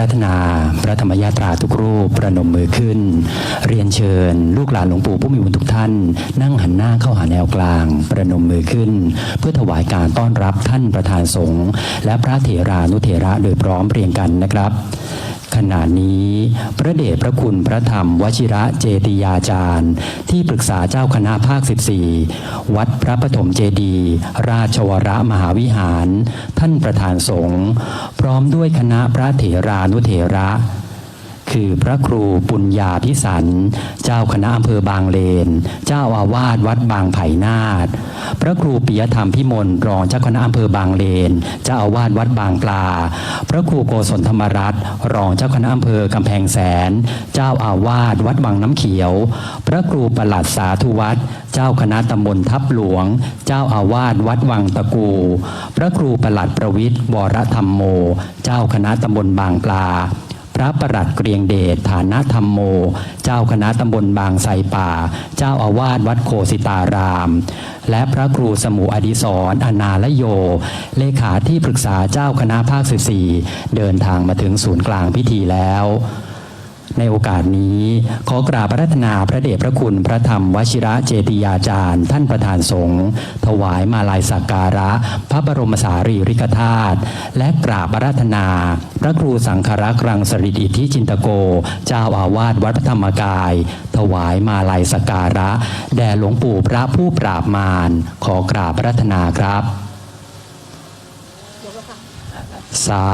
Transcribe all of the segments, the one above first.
รัตนาพระธรรมยาตราทุกรูปประนมมือขึ้น เรียนเชิญ ลูกหลานหลวงปู่ผู้มีบุญทุกท่าน นั่งหันหน้าเข้าหาแนวกลาง ประนมมือขึ้น เพื่อถวายการต้อนรับท่านประธานสงฆ์และพระเถรานุเถระโดยพร้อมเรียงกันนะครับ ขณะนี้พระเดชพระคุณพระธรรมวชิระเจติยาจารย์ ที่ปรึกษาเจ้าคณะภาค 14 วัดพระปฐมเจดี ราชวรมหาวิหาร ท่านประธานสงฆ์พร้อมด้วยคณะพระเถรานุเถระ คือพระครูปุญญาพิสันเจ้าคณะอำเภอบางเลน เจ้าอาวาสวัดบางไผ่นาฏพระครูปิยธรรมพิมลรองเจ้าคณะอำเภอบางเลน เจ้าอาวาสวัดบางปลา พระครูโกศลธรรมรัตน์รองเจ้าคณะอำเภอกำแพงแสน เจ้าอาวาสวัดบางน้ำเขียว พระครูประหลัดสาธุวัดเจ้าคณะตำบลทับหลวง เจ้าอาวาสวัดวังตะกู พระครูประหลัดประวิทย์วรธรรมโม เจ้าคณะตำบลบางปลา พระประหลัดเกรียงเดชฐานะธรรมโม เจ้าคณะตำบลบางไทรป่า เจ้าอาวาสวัดโคสิตาราม และพระครูสมุอดิศรอนาลโย เลขาที่ปรึกษาเจ้าคณะภาค 14 เดินทางมาถึงศูนย์กลางพิธีแล้ว ในโอกาสนี้ ขอกราบพระรัตนาพระเดชพระคุณพระธรรมวชิระเจติยาจารย์ ท่านประธานสงฆ์ถวายมาลายสักการะ พระบรมสารีริกธาตุและกราบพระรัตนา พระครูสังฆรักษ์รังสริตอิทธิจินตโก เจ้าอาวาสวัดพระธรรมกาย ถวายมาลายสักการะ แด่หลวงปู่พระผู้ปราบมารขอกราบพระรัตนาครับสา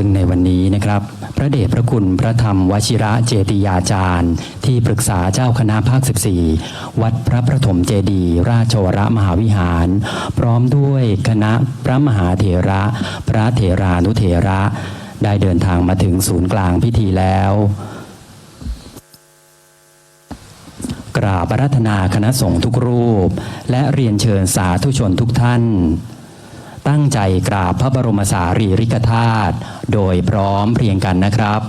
ซึ่งในวันนี้นะครับ พระเดชพระคุณพระธรรมวชิระเจติยาจารย์ ที่ปรึกษาเจ้าคณะภาค 14 วัดพระประถมเจดีย์ราชวรมหาวิหาร พร้อมด้วยคณะพระมหาเถระ พระเถรานุเถระ ได้เดินทางมาถึงศูนย์กลางพิธีแล้วกราบอารัธนาคณะสงฆ์ทุกรูป และเรียนเชิญสาธุชนทุกท่าน ตั้งใจกราบพระบรมสารีริกธาตุโดยพร้อมเพรียงกันนะครับ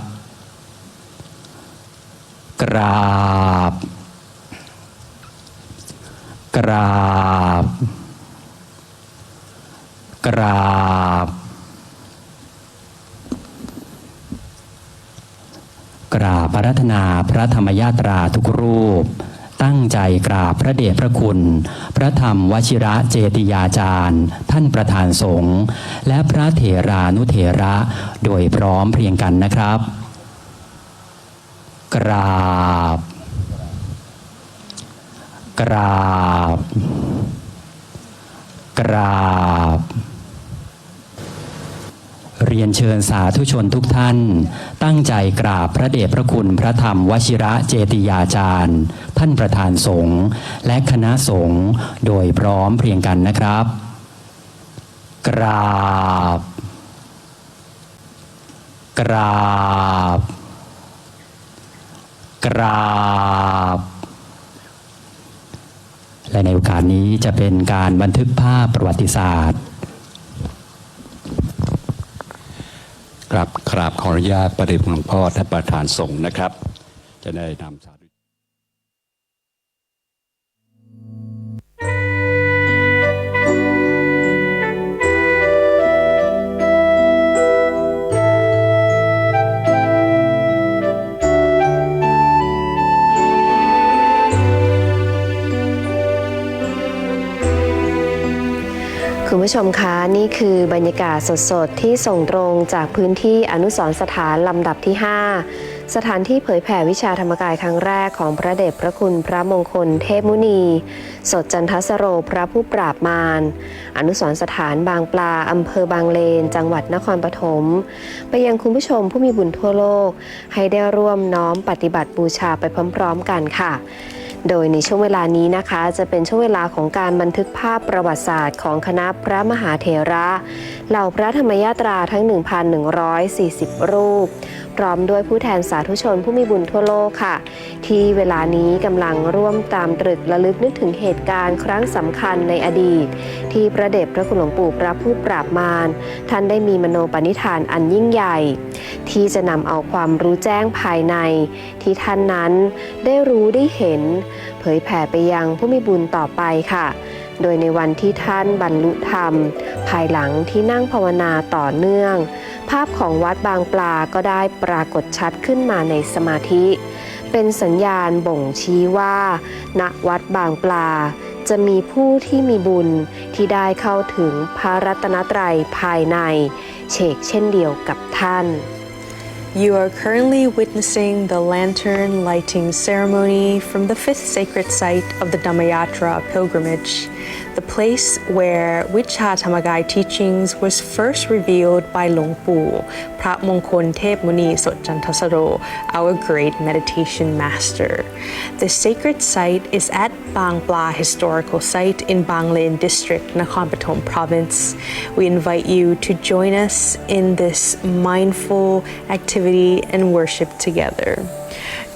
กราบ กราบ กราบ กราบพระรัตนาพระธรรมยาตราทุกรูป ตั้งใจกราบพระเดชพระคุณ พระธรรมวชิระเจติยาจารย์ ท่านประธานสงฆ์และพระเถรานุเถระ โดยพร้อมเพรียงกันนะครับ กราบ กราบ กราบ เรียนเชิญสาธุชนทุกท่าน ตั้งใจกราบพระเดชพระคุณพระธรรมวชิระเจติยาจารย์ ท่านประธานสงฆ์และคณะสงฆ์โดยพร้อมเพรียงกันนะครับ กราบ กราบ กราบ และในโอกาสนี้จะเป็นการบันทึกภาพประวัติศาสตร์ กราบกราบขออนุญาตประเดชหลวงพ่อท่านประธานสงฆ์นะครับ จะได้นำ คุณผู้ชมคะนี่คือบรรยากาศสดๆ ที่ส่งตรงจากพื้นที่อนุสรสถานลำดับที่ 5 สถานที่เผยแผ่วิชาธรรมกายครั้งแรกของพระเดชพระคุณพระมงคลเทพมุนี สดจันทสโรพระผู้ปราบมาร อนุสรสถานบางปลาอำเภอบางเลน จังหวัดนครปฐมไปยังคุณผู้ชมผู้มีบุญทั่วโลก ให้ได้ร่วมน้อมปฏิบัติบูชาไปพร้อมๆกันค่ะ โดยในช่วงเวลานี้นะคะ จะเป็นช่วงเวลาของการบันทึกภาพประวัติศาสตร์ของคณะพระมหาเถระ เหล่าพระธรรมยาตราทั้ง 1,140 รูปพร้อมด้วยผู้แทนสาธุชนผู้มีบุญทั่วโลกค่ะ ที่เวลานี้กำลังร่วมตามตรึกระลึกนึกถึงเหตุการณ์ครั้งสำคัญในอดีต ที่พระเดชพระคุณหลวงปู่พระผู้ปราบมารท่านได้มีมโนปณิธานอันยิ่งใหญ่ ที่จะนำเอาความรู้แจ้งภายใน ที่ท่านนั้นได้รู้ได้เห็น เผยแผ่ไปยังผู้มีบุญต่อไปค่ะโดยในวันที่ท่านบรรลุธรรม ภายหลังที่นั่งภาวนาต่อเนื่อง ภาพของวัดบางปลาก็ได้ปรากฏชัดขึ้นมาในสมาธิ เป็นสัญญาณบ่งชี้ว่า ณวัดบางปลาจะมีผู้ที่มีบุญที่ได้เข้าถึงพระรัตนตรัยภายใน เชกเช่นเดียวกับท่าน You are currently witnessing the lantern lighting ceremony from the fifth sacred site of the Dhammayatra pilgrimage, the place where Vichha Tamagai teachings was first revealed by Long Pu, Prat Mongkon Sotjantasaro, our great meditation master. The sacred site is at Bang Pla Historical Site in Banglain District, Nakhon Pathom Province. We invite you to join us in this mindful activity and worship together.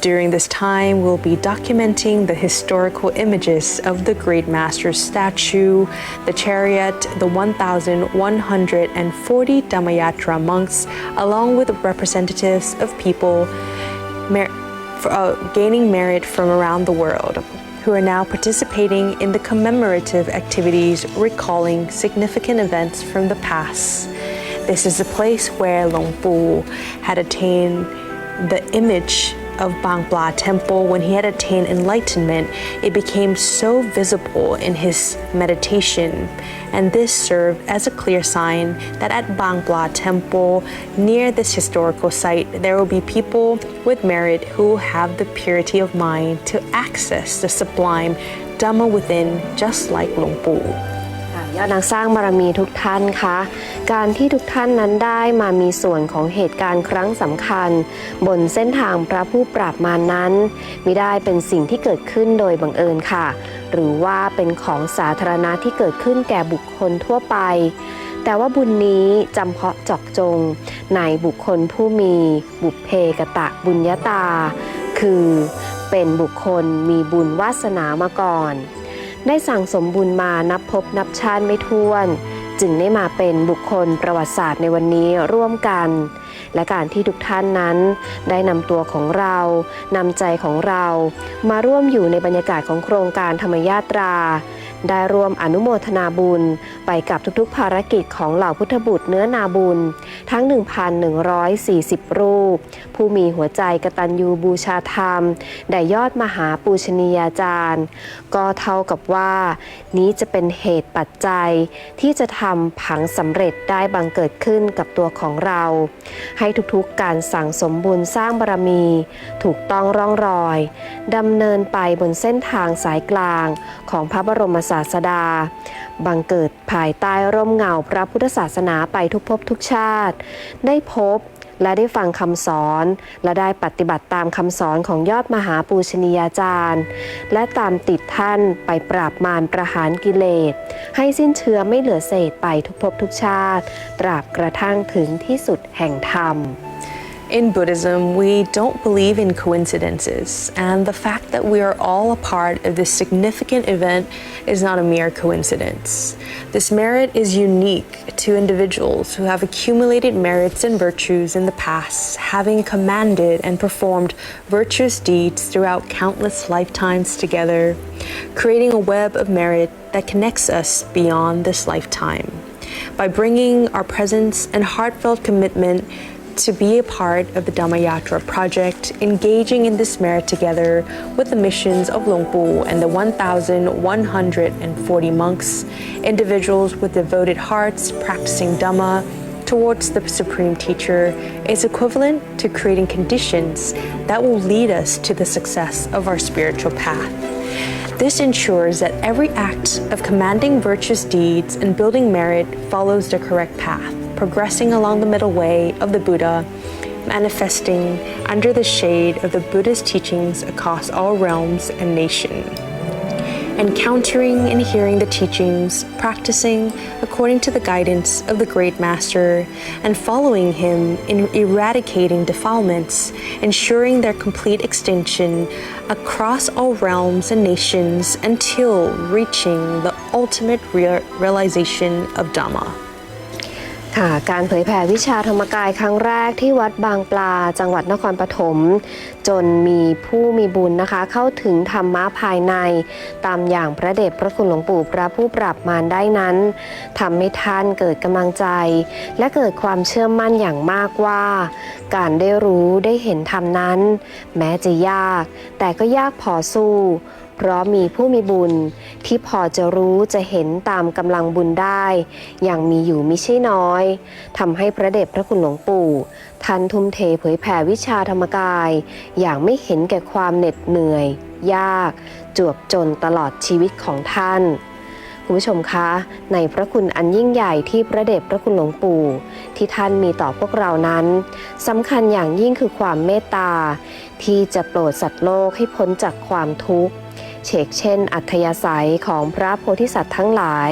During this time, we'll be documenting the historical images of the Great Master's statue, the chariot, the 1,140 Dhammayatra monks, along with representatives of people mer- uh, gaining merit from around the world who are now participating in the commemorative activities recalling significant events from the past. This is the place where Long Pu had attained the image of Bang Bla Temple when he had attained enlightenment. It became so visible in his meditation, and this served as a clear sign that at Bang Bla Temple, near this historical site, there will be people with merit who have the purity of mind to access the sublime Dhamma within, just like Long Pu. ยอดนักสร้างบารมีทุกท่านคะ การที่ทุกท่านนั้นได้มามีส่วนของเหตุการณ์ครั้งสำคัญ บนเส้นทางพระผู้ปราบมานั้นมิได้เป็นสิ่งที่เกิดขึ้นโดยบังเอิญค่ะ หรือว่าเป็นของสาธารณะที่เกิดขึ้นแก่บุคคลทั่วไป แต่ว่าบุญนี้จำเพาะเจาะจง ในบุคคลผู้มีบุพเพกตะบุญญาตา คือเป็นบุคคลมีบุญวาสนามาก่อน ได้สั่งสมบุญมานับพบนับชาติไม่ถ้วน จึงได้มาเป็นบุคคลประวัติศาสตร์ในวันนี้ร่วมกัน และการที่ทุกท่านนั้น ได้นำตัวของเรานำใจของเรา มาร่วมอยู่ในบรรยากาศของโครงการธรรมยาตรา ได้ร่วมอนุโมทนาบุญ ไปกับทุกๆภารกิจของเหล่าพุทธบุตรเนื้อนาบุญ ทั้ง 1,140 รูป ผู้มีหัวใจกตัญญูบูชาธรรม ได้ยอดมหาปูชนียาจารย์ ก็เท่ากับว่า นี้จะเป็นเหตุปัจจัย ที่จะทำผังสำเร็จได้บังเกิดขึ้นกับตัวของเรา ให้ทุกๆการสั่งสมบุญสร้างบารมี ถูกต้องร่องรอยดำเนินไปบนเส้นทางสายกลางของพระบรมศาสดา บังเกิดภายใต้ร่มเงาพระพุทธศาสนาไปทุกภพทุกชาติ ได้พบและได้ฟังคำสอน และได้ปฏิบัติตามคำสอนของยอดมหาปูชนียาจารย์ และตามติดท่านไปปราบมารประหารกิเลส ให้สิ้นเชื้อไม่เหลือเศษไปทุกภพทุกชาติ ตราบกระทั่งถึงที่สุดแห่งธรรม In Buddhism, we don't believe in coincidences, and the fact that we are all a part of this significant event is not a mere coincidence. This merit is unique to individuals who have accumulated merits and virtues in the past, having commanded and performed virtuous deeds throughout countless lifetimes together, creating a web of merit that connects us beyond this lifetime. By bringing our presence and heartfelt commitment to be a part of the Dhammayatra project, engaging in this merit together with the missions of Longpu and the 1,140 monks, individuals with devoted hearts practicing Dhamma towards the Supreme Teacher is equivalent to creating conditions that will lead us to the success of our spiritual path. This ensures that every act of commanding virtuous deeds and building merit follows the correct path, progressing along the middle way of the Buddha, manifesting under the shade of the Buddha's teachings across all realms and nations encountering and hearing the teachings, practicing according to the guidance of the Great Master, and following him in eradicating defilements, ensuring their complete extinction across all realms and nations until reaching the ultimate rea- realization of Dhamma. ค่ะ การเผยแผ่วิชาธรรมกายครั้งแรกที่วัดบางปลา จังหวัดนครปฐม จนมีผู้มีบุญนะคะ เข้าถึงธรรมะภายใน ตามอย่างพระเดชพระคุณหลวงปู่พระผู้ปรับมารได้นั้นทำให้ท่านเกิดกำลังใจ และเกิดความเชื่อมั่นอย่างมากว่า การได้รู้ได้เห็นธรรมนั้น แม้จะยาก แต่ก็ยากพอสู้ เพราะมีผู้มีบุญ ที่พอจะรู้จะเห็นตามกำลังบุญได้ อย่างมีอยู่มิใช่น้อยทำให้พระเดชพระคุณหลวงปู่ท่านทุ่มเทเผยแผ่วิชาธรรมกาย อย่างไม่เห็นแก่ความเหน็ดเหนื่อย ยาก จวบจนตลอดชีวิตของท่านคุณผู้ชมคะ ในพระคุณอันยิ่งใหญ่ที่พระเดชพระคุณหลวงปู่ ที่ท่านมีต่อพวกเรานั้นสำคัญอย่างยิ่งคือความเมตตา ที่จะโปรดสัตว์โลกให้พ้นจากความทุกข์ เชกเช่น อัธยาศัยของพระโพธิสัตว์ทั้งหลาย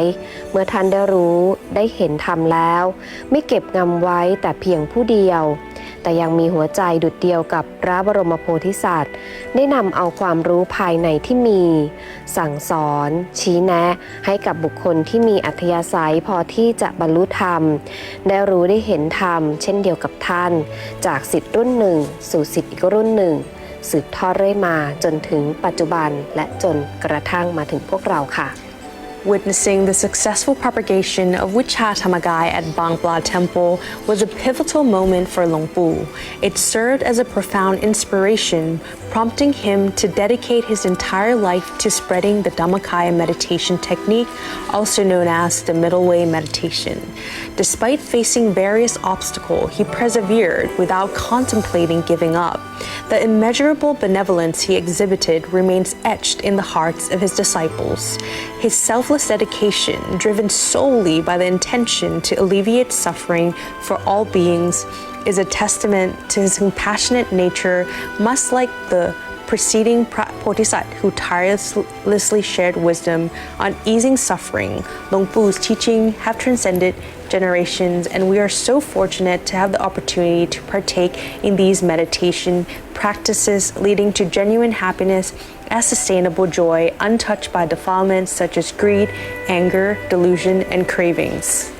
เมื่อท่านได้รู้ได้เห็นธรรมแล้ว ไม่เก็บงำไว้แต่เพียงผู้เดียว แต่ยังมีหัวใจดุดเดียวกับพระบรมโพธิสัตว์ ได้นำเอาความรู้ภายในที่มี สั่งสอน ชี้แนะให้กับบุคคลที่มีอัธยาศัยพอที่จะบรรลุธรรม ได้รู้ได้เห็นธรรม เช่นเดียวกับท่าน จากสิทธิ์รุ่นหนึ่ง สู่สิทธิ์อีกรุ่นหนึ่ง สืบทอดเรื่อยมาจนถึงปัจจุบันและจนกระทั่งมาถึงพวกเราค่ะ Witnessing the successful propagation of Wichat Hamagai at Bangpla Temple was a pivotal moment for Longpu. It served as a profound inspiration, prompting him to dedicate his entire life to spreading the Dhammakaya meditation technique, also known as the Middle Way meditation. Despite facing various obstacles, he persevered without contemplating giving up. The immeasurable benevolence he exhibited remains etched in the hearts of his disciples. His selfless dedication, driven solely by the intention to alleviate suffering for all beings, is a testament to his compassionate nature, much like the preceding Bodhisattva who tirelessly shared wisdom on easing suffering. Long Longpu's teaching have transcended generations, and we are so fortunate to have the opportunity to partake in these meditation practices leading to genuine happiness and sustainable joy, untouched by defilements such as greed, anger, delusion, and cravings.